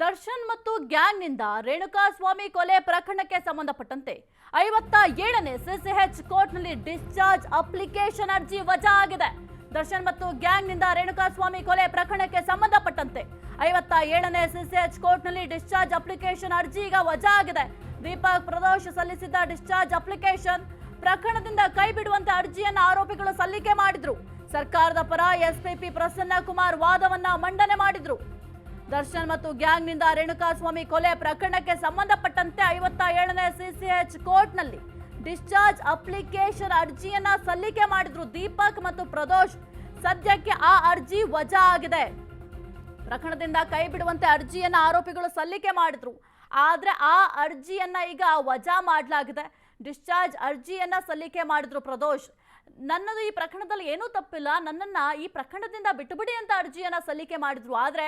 ದರ್ಶನ್ ಮತ್ತು ಗ್ಯಾಂಗ್ನಿಂದ ರೇಣುಕಾಸ್ವಾಮಿ ಕೊಲೆ ಪ್ರಕರಣಕ್ಕೆ ಸಂಬಂಧಪಟ್ಟಂತೆ ಐವತ್ತ ಏಳನೇ ಸಿಸಿಎಚ್ ಕೋರ್ಟ್ನಲ್ಲಿ ಡಿಸ್ಚಾರ್ಜ್ ಅಪ್ಲಿಕೇಶನ್ ಅರ್ಜಿ ವಜಾ ಆಗಿದೆ ದರ್ಶನ್ ಮತ್ತು ಗ್ಯಾಂಗ್ನಿಂದ ರೇಣುಕಾಸ್ವಾಮಿ ಕೊಲೆ ಪ್ರಕರಣಕ್ಕೆ ಸಂಬಂಧಪಟ್ಟಂತೆ ಐವತ್ತ ಏಳನೇ ಸಿಸಿಎಚ್ ಕೋರ್ಟ್ನಲ್ಲಿ ಡಿಸ್ಚಾರ್ಜ್ ಅಪ್ಲಿಕೇಶನ್ ಅರ್ಜಿ ಈಗ ವಜಾ ಆಗಿದೆ ದೀಪಕ್ ಪ್ರದೋಷ್ ಸಲ್ಲಿಸಿದ್ದ ಡಿಸ್ಚಾರ್ಜ್ ಅಪ್ಲಿಕೇಶನ್ ಪ್ರಕರಣದಿಂದ ಕೈ ಬಿಡುವಂತೆ ಅರ್ಜಿಯನ್ನು ಆರೋಪಿಗಳು ಸಲ್ಲಿಕೆ ಮಾಡಿದ್ರು. ಸರ್ಕಾರದ ಪರ ಎಸ್ಪಿಪಿ ಪ್ರಸನ್ನ ಕುಮಾರ್ ವಾದವನ್ನ ಮಂಡನೆ ಮಾಡಿದ್ರು. ದರ್ಶನ್ ಮತ್ತು ಗ್ಯಾಂಗ್ನಿಂದ ರೇಣುಕಾಸ್ವಾಮಿ ಕೊಲೆ ಪ್ರಕರಣಕ್ಕೆ ಸಂಬಂಧಪಟ್ಟಂತೆ ಐವತ್ತ ಏಳನೇ ಸಿಸಿಎಚ್ ಕೋರ್ಟ್ನಲ್ಲಿ ಡಿಸ್ಚಾರ್ಜ್ ಅಪ್ಲಿಕೇಶನ್ ಅರ್ಜಿಯನ್ನ ಸಲ್ಲಿಕೆ ಮಾಡಿದ್ರು ದೀಪಕ್ ಮತ್ತು ಪ್ರದೋಷ್. ಸದ್ಯಕ್ಕೆ ಆ ಅರ್ಜಿ ವಜಾ ಆಗಿದೆ. ಪ್ರಕರಣದಿಂದ ಕೈ ಬಿಡುವಂತೆ ಅರ್ಜಿಯನ್ನ ಆರೋಪಿಗಳು ಸಲ್ಲಿಕೆ ಮಾಡಿದ್ರು. ಆದ್ರೆ ಆ ಅರ್ಜಿಯನ್ನ ಈಗ ವಜಾ ಮಾಡಲಾಗಿದೆ. ಡಿಸ್ಚಾರ್ಜ್ ಅರ್ಜಿಯನ್ನ ಸಲ್ಲಿಕೆ ಮಾಡಿದ್ರು ಪ್ರದೋಷ್. ನನ್ನದು ಈ ಪ್ರಕರಣದಲ್ಲಿ ಏನೂ ತಪ್ಪಿಲ್ಲ. ನನ್ನನ್ನ ಈ ಪ್ರಕರಣದಿಂದ ಬಿಟ್ಟುಬಿಡಿ ಅಂತ ಅರ್ಜಿಯನ್ನ ಸಲ್ಲಿಕೆ ಮಾಡಿದ್ರು. ಆದರೆ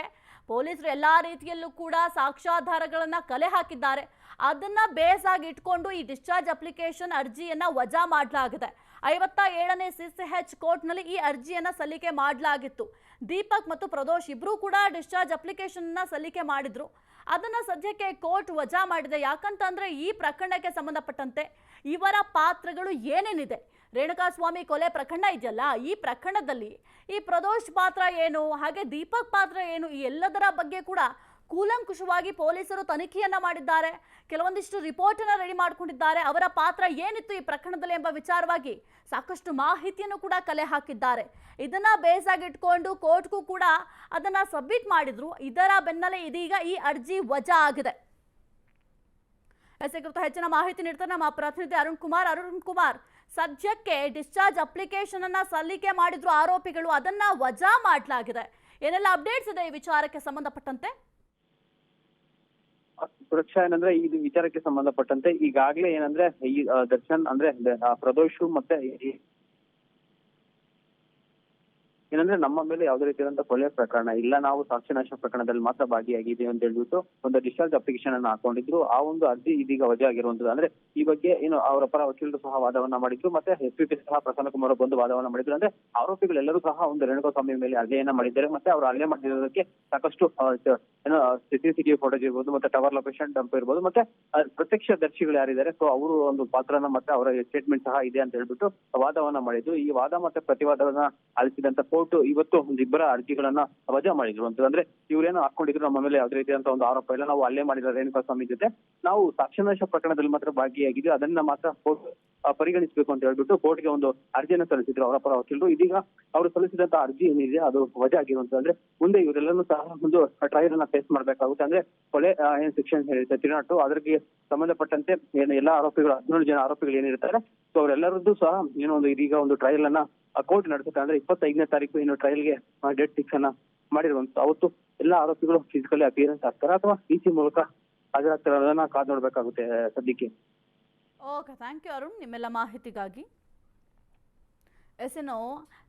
ಪೊಲೀಸರು ಎಲ್ಲಾ ರೀತಿಯಲ್ಲೂ ಕೂಡ ಸಾಕ್ಷ್ಯಾಧಾರಗಳನ್ನು ಕಲೆ ಹಾಕಿದ್ದಾರೆ. ಅದನ್ನ ಬೇಸ್ ಆಗಿ ಇಟ್ಕೊಂಡು ಈ ಡಿಸ್ಚಾರ್ಜ್ ಅಪ್ಲಿಕೇಶನ್ ಅರ್ಜಿಯನ್ನ ವಜಾ ಮಾಡಲಾಗಿದೆ. ಐವತ್ತ ಏಳನೇ ಸಿಸಿಎಚ್ ಕೋರ್ಟ್ನಲ್ಲಿ ಈ ಅರ್ಜಿಯನ್ನ ಸಲ್ಲಿಕೆ ಮಾಡಲಾಗಿತ್ತು. ದೀಪಕ್ ಮತ್ತು ಪ್ರದೋಷ್ ಇಬ್ಬರೂ ಕೂಡ ಡಿಸ್ಚಾರ್ಜ್ ಅಪ್ಲಿಕೇಶನ್ ಸಲ್ಲಿಕೆ ಮಾಡಿದ್ರು. ಅದನ್ನ ಸದ್ಯಕ್ಕೆ ಕೋರ್ಟ್ ವಜಾ ಮಾಡಿದೆ. ಯಾಕಂತಂದರೆ ಈ ಪ್ರಕರಣಕ್ಕೆ ಸಂಬಂಧಪಟ್ಟಂತೆ ಇವರ ಪಾತ್ರಗಳು ಏನೇನಿದೆ? ರೇಣುಕಾಸ್ವಾಮಿ ಕೊಲೆ ಪ್ರಕರಣ ಇದೆಯಲ್ಲ, ಈ ಪ್ರಕರಣದಲ್ಲಿ ಈ ಪ್ರದೋಷ್ ಪಾತ್ರ ಏನು, ಹಾಗೆ ದೀಪಕ್ ಪಾತ್ರ ಏನು, ಈ ಎಲ್ಲದರ ಬಗ್ಗೆ ಕೂಡ ಕೂಲಂಕುಷವಾಗಿ ಪೊಲೀಸರು ತನಿಖೆಯನ್ನ ಮಾಡಿದ್ದಾರೆ. ಕೆಲವೊಂದಿಷ್ಟು ರಿಪೋರ್ಟ್ ಅನ್ನ ರೆಡಿ ಮಾಡ್ಕೊಂಡಿದ್ದಾರೆ. ಅವರ ಪಾತ್ರ ಏನಿತ್ತು ಈ ಪ್ರಕರಣದಲ್ಲಿ ಎಂಬ ವಿಚಾರವಾಗಿ ಸಾಕಷ್ಟು ಮಾಹಿತಿಯನ್ನು ಕೂಡ ಕಲೆ ಹಾಕಿದ್ದಾರೆ. ಇದನ್ನ ಬೇಸ್ ಆಗಿ ಇಟ್ಕೊಂಡು ಕೋರ್ಟ್ಗೂ ಕೂಡ ಅದನ್ನ ಸಬ್ಮಿಟ್ ಮಾಡಿದ್ರು. ಇದರ ಬೆನ್ನಲ್ಲೇ ಇದೀಗ ಈ ಅರ್ಜಿ ವಜಾ ಆಗಿದೆ. ಎಸ್ ಹೆಚ್ಚಿನ ಮಾಹಿತಿ ನೀಡ್ತಾರೆ ನಮ್ಮ ಪ್ರತಿನಿಧಿ ಅರುಣ್ ಕುಮಾರ್. ಅರುಣ್ ಕುಮಾರ್ ಸದ್ಯಕ್ಕೆ ಡಿಸ್ಚಾರ್ಜ್ ಅಪ್ಲಿಕೇಶನ್ ಅನ್ನ ಸಲ್ಲಿಕೆ ಮಾಡಿದ್ರು ಆರೋಪಿಗಳು, ಅದನ್ನ ವಜಾ ಮಾಡಲಾಗಿದೆ. ಏನೆಲ್ಲ ಅಪ್ಡೇಟ್ಸ್ ಇದೆ ಈ ವಿಚಾರಕ್ಕೆ ಸಂಬಂಧಪಟ್ಟಂತೆ? ಸುರಕ್ಷಾ ಏನಂದ್ರೆ, ಈ ವಿಚಾರಕ್ಕೆ ಸಂಬಂಧಪಟ್ಟಂತೆ ಈಗಾಗಲೇ ಏನಂದ್ರೆ ದರ್ಶನ್ ಅಂದ್ರೆ ಪ್ರದೋಷು ಮತ್ತೆ ಏನಂದ್ರೆ ನಮ್ಮ ಮೇಲೆ ಯಾವುದೇ ರೀತಿಯಾದಂತಹ ಕೊಲೆ ಪ್ರಕರಣ ಇಲ್ಲ. ನಾವು ಸಾಕ್ಷಿನಾಶ ಪ್ರಕರಣದಲ್ಲಿ ಮಾತ್ರ ಭಾಗಿಯಾಗಿದೆ ಅಂತ ಹೇಳ್ಬಿಟ್ಟು ಒಂದು ಡಿಸ್ಚಾರ್ಜ್ ಅಪ್ಲಿಕೇಶನ್ ಅನ್ನು ಹಾಕೊಂಡಿದ್ರು. ಆ ಒಂದು ಅರ್ಜಿ ಇದೀಗ ವಜಾ ಆಗಿರುವಂತದ್ದು. ಅಂದ್ರೆ ಈ ಬಗ್ಗೆ ಏನು ಅವರ ಪರ ವಕೀಲರು ಸಹ ವಾದವನ್ನ ಮಾಡಿದ್ರು. ಮತ್ತೆ ಎಸ್ ಪಿ ಸಹ ಪ್ರಸನ್ನ ಕುಮಾರ್ ಬಂದು ವಾದವನ್ನ ಮಾಡಿದ್ರು. ಅಂದ್ರೆ ಆರೋಪಿಗಳೆಲ್ಲರೂ ಸಹ ಒಂದು ರೇಣುಕಾಸ್ವಾಮಿ ಮೇಲೆ ಹಲ್ಲೆಯನ್ನ ಮಾಡಿದ್ದಾರೆ. ಮತ್ತೆ ಅವರು ಅಲ್ಲೇ ಮಾಡಿರೋದಕ್ಕೆ ಸಾಕಷ್ಟು ಏನೋ ಸಿ ಸಿ ಸಿಸಿಟಿವಿ ಫೋಟೋಸ್ ಇರ್ಬೋದು, ಮತ್ತೆ ಟವರ್ ಲೊಕೇಶನ್ ಡಂಪ್ ಇರ್ಬೋದು, ಮತ್ತೆ ಪ್ರತ್ಯಕ್ಷ ದರ್ಶಿಗಳು ಯಾರಿದ್ದಾರೆ. ಸೊ ಅವರು ಒಂದು ಪಾತ್ರನ ಮತ್ತೆ ಅವರ ಸ್ಟೇಟ್ಮೆಂಟ್ ಸಹ ಇದೆ ಅಂತ ಹೇಳ್ಬಿಟ್ಟು ವಾದವನ್ನ ಮಾಡಿದ್ರು. ಈ ವಾದ ಮತ್ತೆ ಪ್ರತಿವಾದವನ್ನ ಆಲಿಸಿದಂತ ಕೋರ್ಟ್ ಇವತ್ತು ಒಂದಿಬ್ಬರ ಅರ್ಜಿಗಳನ್ನ ವಜಾ ಮಾಡಿದ್ರು. ಅಂತ ಅಂದ್ರೆ ಇವ್ರೇನು ಹಾಕೊಂಡಿದ್ರು ನಮ್ಮ ಮೇಲೆ ಯಾವುದೇ ರೀತಿಯಂತ ಒಂದು ಆರೋಪ ಇಲ್ಲ. ನಾವು ಅಲ್ಲೇ ಮಾಡಿದ ರೇಣುಕಾ ಸ್ವಾಮಿ ಜೊತೆ. ನಾವು ಸಾಕ್ಷ್ಯನಾಶ ಪ್ರಕರಣದಲ್ಲಿ ಮಾತ್ರ ಭಾಗಿಯಾಗಿದ್ವಿ. ಅದನ್ನ ಮಾತ್ರ ಪರಿಗಣಿಸಬೇಕು ಅಂತ ಹೇಳ್ಬಿಟ್ಟು ಕೋರ್ಟ್ಗೆ ಒಂದು ಅರ್ಜಿಯನ್ನ ಸಲ್ಲಿಸಿದ್ರು ಅವರ ಪರ ವಕೀಲರು. ಇದೀಗ ಅವರು ಸಲ್ಲಿಸಿದಂತ ಅರ್ಜಿ ಏನಿದೆ ಅದು ವಜಾ ಆಗಿರುವಂತ ಅಂದ್ರೆ ಮುಂದೆ ಇವರೆಲ್ಲರೂ ಸಹ ಒಂದು ಟ್ರಯಲ್ ಅನ್ನ ಫೇಸ್ ಮಾಡ್ಬೇಕಾಗುತ್ತೆ. ಅಂದ್ರೆ ಕೊಲೆ ಏನ್ ಶಿಕ್ಷಣ ಹೇಳಿರುತ್ತೆ ತಿರುನಾಟು ಅದಕ್ಕೆ ಸಂಬಂಧಪಟ್ಟಂತೆ ಏನು ಎಲ್ಲಾ ಆರೋಪಿಗಳು ಹದಿನೇಳು ಜನ ಆರೋಪಿಗಳು ಏನಿರ್ತಾರೆ. ಸೊ ಅವರೆಲ್ಲರದ್ದು ಸಹ ಏನೋ ಒಂದು ಇದೀಗ ಒಂದು ಟ್ರಯಲ್ ಅನ್ನ ಕೋರ್ಟ್ ನಡೆಸುತ್ತೆ. ಅಂದ್ರೆ ಇಪ್ಪತ್ತೈದನೇ ತಾರೀಕು ಏನು ಟ್ರಯಲ್ಗೆ ಡೇಟ್ ಫಿಕ್ಸ್ ಅನ್ನ ಮಾಡಿರುವಂತ ಅವತ್ತು ಎಲ್ಲಾ ಆರೋಪಿಗಳು ಫಿಸಿಕಲಿ ಅಪಿಯರೆನ್ಸ್ ಆಗ್ತಾರ ಅಥವಾ ಸಿ ಮೂಲಕ ಹಾಜರಾಗ್ತಾರೆ ಅದನ್ನ ಕಾದ್ ನೋಡ್ಬೇಕಾಗುತ್ತೆ ಸದ್ಯಕ್ಕೆ. Okay thank you Arun. ನಿಮ್ಮೆಲ್ಲ ಮಾಹಿತಿಗಾಗಿ. ಎಸ್ ರೇಣುಕಾ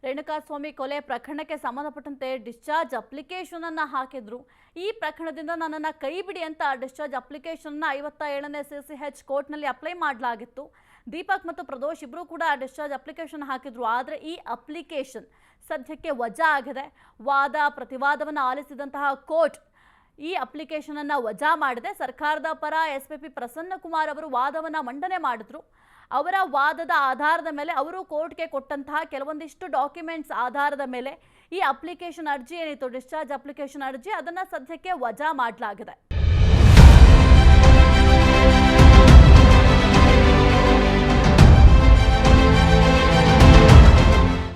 ರೇಣುಕಾಸ್ವಾಮಿ ಕೊಲೆ ಪ್ರಕರಣಕ್ಕೆ ಸಂಬಂಧಪಟ್ಟಂತೆ ಡಿಸ್ಚಾರ್ಜ್ ಅಪ್ಲಿಕೇಶನ್ ಅನ್ನ ಹಾಕಿದ್ರು. ಈ ಪ್ರಕರಣದಿಂದ ನನ್ನನ್ನು ಕೈ ಬಿಡಿ ಅಂತ ಡಿಸ್ಚಾರ್ಜ್ ಅಪ್ಲಿಕೇಶನ್ನ ಐವತ್ತ ಏಳನೇ ಸಿ ಸಿ ಹೆಚ್ ಕೋರ್ಟ್ನಲ್ಲಿ ಅಪ್ಲೈ ಮಾಡಲಾಗಿತ್ತು. ದೀಪಕ್ ಮತ್ತು ಪ್ರದೋಷ್ ಇಬ್ಬರೂ ಕೂಡ ಡಿಸ್ಚಾರ್ಜ್ ಅಪ್ಲಿಕೇಶನ್ ಹಾಕಿದ್ರು. ಆದರೆ ಈ ಅಪ್ಲಿಕೇಶನ್ ಸದ್ಯಕ್ಕೆ ವಜಾ ಆಗಿದೆ. ವಾದ, ಪ್ರತಿವಾದವನ್ನು ಆಲಿಸಿದಂತಹ ಕೋರ್ಟ್ ಈ ಅಪ್ಲಿಕೇಶನ್ ಅನ್ನ ವಜಾ ಮಾಡಿದೆ. ಸರ್ಕಾರದ ಪರ S P P Prasanna Kumar ಅವರು ವಾದವನ್ನು ಮಂಡನೆ ಮಾಡಿದ್ರು. ಅವರ ವಾದದ ಆಧಾರದ ಮೇಲೆ ಅವರು ಕೋರ್ಟ್ಗೆ ಕೊಟ್ಟಂತಹ ಕೆಲವೊಂದಿಷ್ಟು ಡಾಕ್ಯುಮೆಂಟ್ಸ್ ಆಧಾರದ ಮೇಲೆ ಈ ಅಪ್ಲಿಕೇಶನ್ ಅರ್ಜಿ ಏನಿತ್ತು ಡಿಸ್ಚಾರ್ಜ್ ಅಪ್ಲಿಕೇಶನ್ ಅರ್ಜಿ, ಅದನ್ನ ಸದ್ಯಕ್ಕೆ ವಜಾ ಮಾಡಲಾಗಿದೆ.